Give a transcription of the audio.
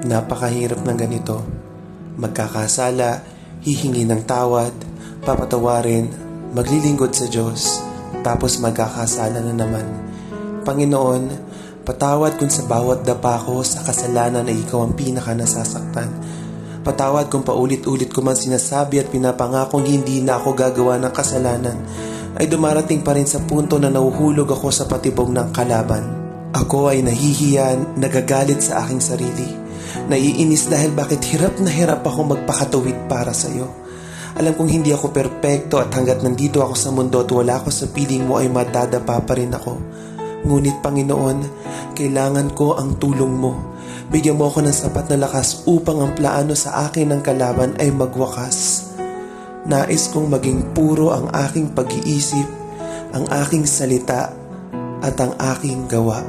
Napakahirap ng ganito. Magkakasala, hihingi ng tawad, papatawarin, maglilingkod sa Diyos, tapos magkakasala na naman. Panginoon, patawad kung sa bawat dapa ko sa kasalanan ay ikaw ang pinaka nasasaktan. Patawad kung paulit-ulit ko man sinasabi at pinapangakong hindi na ako gagawa ng kasalanan, ay dumarating pa rin sa punto na nahuhulog ako sa patibong ng kalaban. Ako ay nahihiyan, nagagalit sa aking sarili. Naiinis dahil bakit hirap na hirap ako magpakatuwid para sa iyo. Alam kong hindi ako perpekto at hanggat nandito ako sa mundo at wala ako sa piling mo ay madadapa pa rin ako. Ngunit Panginoon, kailangan ko ang tulong mo. Bigyan mo ako ng sapat na lakas upang ang plano sa akin ng kalaban ay magwakas. Nais kong maging puro ang aking pag-iisip, ang aking salita, at ang aking gawa.